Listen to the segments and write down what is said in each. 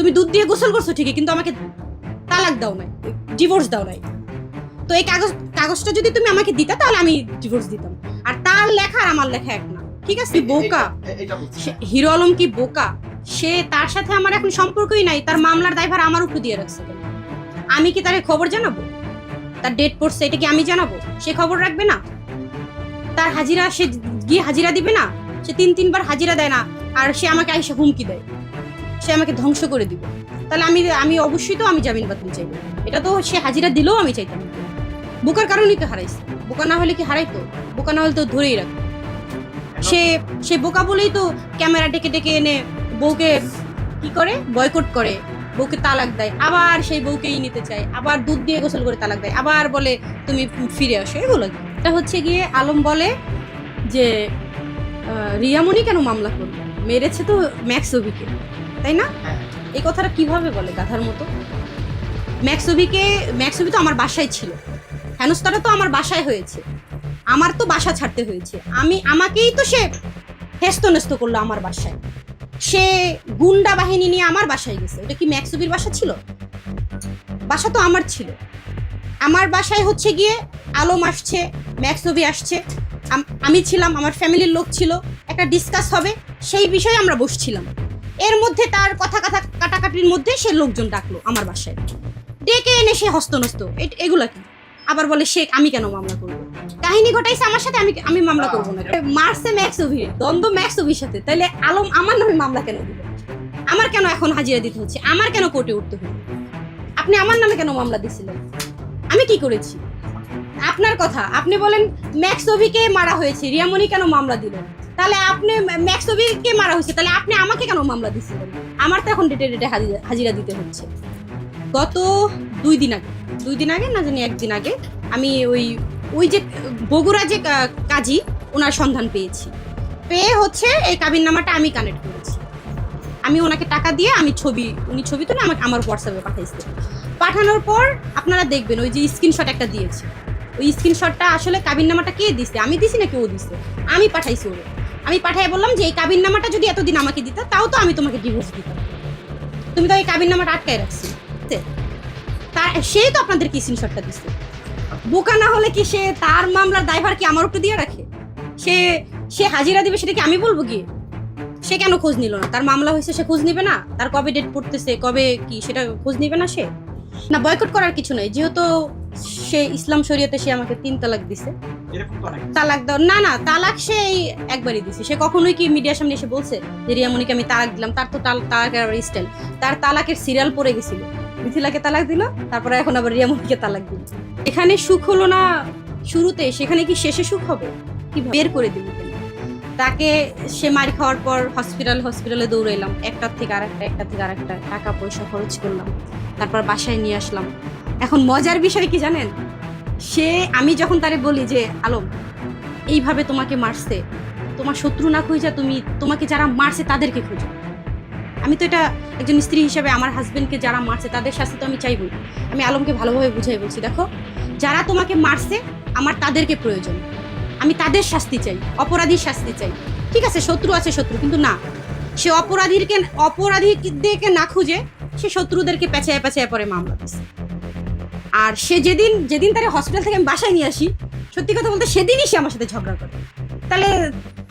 তুমি দুধ দিয়ে গোসল করছ ঠিকই কিন্তু আমাকে তালাক দাও নাই ডিভোর্স দাও নাই। তো এই কাগজ কাগজটা যদি তুমি আমাকে দিতা তাহলে আমি ডিভোর্স দিতাম। আর তার লেখা আর আমার লেখা এক না। ঠিক আছে বোকা। হিরো আলম কি বোকা? সে তার সাথে আমার এখন সম্পর্কই নাই তার মামলার দায়ভার আমার উপর দিয়ে রাখছে আমি কি তারে খবর জানাব? তার ডেট পড়ছে এটা কি আমি জানাব? সে খবর রাখবে না? তার হাজিরা সে গিয়ে হাজিরা দিবে না? সে তিন তিনবার হাজিরা দেয় না আর সে আমাকে আইসা হুমকি দেয়। সে আমাকে ধ্বংস করে দিবে। তাহলে আমি আমি অবশ্যই তো আমি জামিন বাতিল চাইব। এটা তো সে হাজিরা দিলেও আমি চাইতাম। বোকার কারণেই তো হারাইছে। বোকা না হলে কি হারাইতো? বোকা না হলে তো ধরেই রাখতো। সে সে বোকা বলেই তো ক্যামেরা ডেকে ডেকে এনে বউকে কি করে? বয়কট করে। বউকে তালাক দেয়। আবার সেই বউকেই নিতে চায়। আবার দুধ দিয়ে গোসল করে তালাক দেয়। আবার বলে, তুমি ফিরে আসো। এগুলো? এটা হচ্ছে গিয়ে আলম বলে যে রিয়ামণি কেন মামলা করবে মেরেছে তো ম্যাক্সবিকে তাই না? হ্যাঁ। এই কথাটা কীভাবে বলে গাধার মতো? ম্যাক্সবিকে ম্যাক্সবি তো আমার বাসায় ছিল। হেনস্তাটা তো আমার বাসায় হয়েছে। আমার তো বাসা ছাড়তে হয়েছে। আমি আমাকেই তো সে হেস্ত নেস্ত করল আমার বাসায়। সে গুন্ডা বাহিনী নিয়ে আমার বাসায় গেছে। ওটা কি ম্যাক্সবির বাসা ছিল? বাসা তো আমার ছিল। আমার বাসায় হচ্ছে গিয়ে আলম আসছে ম্যাক্সবি আসছে। আমি ছিলাম আমার ফ্যামিলির লোক ছিল। একটা ডিসকাস হবে। সেই বিষয়ে আমরা বসছিলাম। এর মধ্যে তার কথা কথা কাটাকাটির মধ্যে সে লোকজন ডাকলো আমার বাসায়। ডেকে এনে সে হস্তনস্ত। এগুলা কি? আবার বলে শেখ আমি কেন মামলা করব? কাহিনী ঘটাইছে আমার সাথে, আমি আমি মামলা করব না মার্সে ম্যাক্স অভি, দ্বন্দ্ব ম্যাক্স অভির সাথে। তাহলে আলম আমার নামে মামলা কেন দিল আমার কেন এখন হাজিরা দিতে হচ্ছে? আমার কেন কোর্টে উঠতে হলো? আপনি আমার নামে কেন মামলা দিছিলেন? আমি কি করেছি? আপনার কথা। আপনি বলেন ম্যাক্সোভিকে মারা হয়েছে, রিয়ামণি কেন মামলা দিলেন? তাহলে আপনি ম্যাক্সোভিকে মারা হয়েছে, তাহলে আপনি আমাকে কেন মামলা দিছিলেন আমার তো এখন ডেটে ডেটে হাজিরা দিতে হচ্ছে। গত দুই দিন আগে, দুই দিন আগে না জানি একদিন আগে, আমি ওই ওই যে বগুড়া যে কাজী, ওনার সন্ধান পেয়েছি। পেয়ে হচ্ছে এই কাবিন নামাটা আমি কানেক্ট করেছি। আমি ওনাকে টাকা দিয়ে আমি ছবি, উনি ছবি তুলে আমাকে আমার হোয়াটসঅ্যাপে পাঠাইছে। পাঠানোর পর আপনারা দেখবেন, ওই যে স্ক্রিনশট একটা দিয়েছে। ওই স্ক্রিনশটটা আসলে কাবিন নামাটা কে দিছে? আমি দিছি নাকি ও দিছে? আমি পাঠাইছি ওরে আমি পাঠাই বললাম যে এই কাবিন নামাটা যদি এতদিন আমাকে দিতা, তাও তো আমি তোমাকে ডিভোর্স দিতাম। তুমি তো এই কাবিন নামাটা আটকায় রাখছি। সে তো আপনাদেরকে স্ক্রিনশটটা দিচ্ছে বোকা না হলে কি সে তার মামলার দায়ভার কি আমার উপরে দিয়ে রাখে? সে সে হাজিরা দিবে সেটা কি আমি বলব গিয়ে? সে কেন খোঁজ নিল না? তার মামলা হয়েছে, সে খোঁজ নিবে না? তার কবে ডেট পড়তেছে, কবে কি, সেটা খোঁজ নিবে না সে? না বয়কট করার কিছু নাই। যেহেতু সে ইসলাম শরীয়তে সে আমাকে তিন তালাক দিছে। তালাক দাও না না, তালাক সে একবারই দিছে। সে কখনোই কি মিডিয়ার সামনে এসে বলছে যে রিয়ামণিকে আমি তালাক দিলাম? তার তো তাল- তালাকের স্টাইল। তার তালাকের সিরিয়াল পড়ে গেছিল। মিথিলাকে তালাক দিল, তারপরে এখন আবার রিয়ামণিকে তালাক দিল। এখানে সুখ হলো না শুরুতে, সেখানে কি শেষে সুখ হবে? কি বের করে দিল তাকে সে মার খাওয়ার পর হসপিটাল হসপিটালে দৌড়াইলাম। একটার থেকে আরেকটা একটা থেকে আরেকটা টাকা পয়সা খরচ করলাম। তারপর বাসায় নিয়ে আসলাম। এখন মজার বিষয় কি জানেন? সে, আমি যখন তারে বলি যে, আলম, এইভাবে তোমাকে মারছে, তোমার শত্রু না খুঁজা তুমি, তোমাকে যারা মারছে তাদেরকে খুঁজো। আমি তো এটা একজন স্ত্রী হিসাবে আমার হাজবেন্ডকে যারা মারছে তাদের শাস্তি তো আমি চাইবই আমি আলমকে ভালোভাবে বুঝাই বলছি, দেখো, যারা তোমাকে মারছে, আমার তাদেরকে প্রয়োজন। আমি তাদের শাস্তি চাই, অপরাধীর শাস্তি চাই। ঠিক আছে, শত্রু আছে শত্রু, কিন্তু না। সে অপরাধীরকে অপরাধীদেরকে না খুঁজে, সে শত্রুদেরকে পেঁচায় পেঁচায় পরে মামলা দিচ্ছে আর সে যেদিন যেদিন তার হসপিটাল থেকে আমি বাসায় নিয়ে আসি, সত্যি কথা বলতে সেদিনই সে আমার সাথে ঝগড়া করে। তাহলে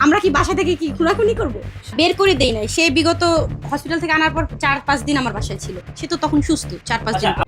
আমরা কি বাসা থেকে কি খুনাখুনি করব? বের করে দেই নাই। সে বিগত হসপিটাল থেকে আনার পর চার পাঁচ দিন আমার বাসায় ছিল। সে তো তখন সুস্থ চার পাঁচ দিন। আচ্ছা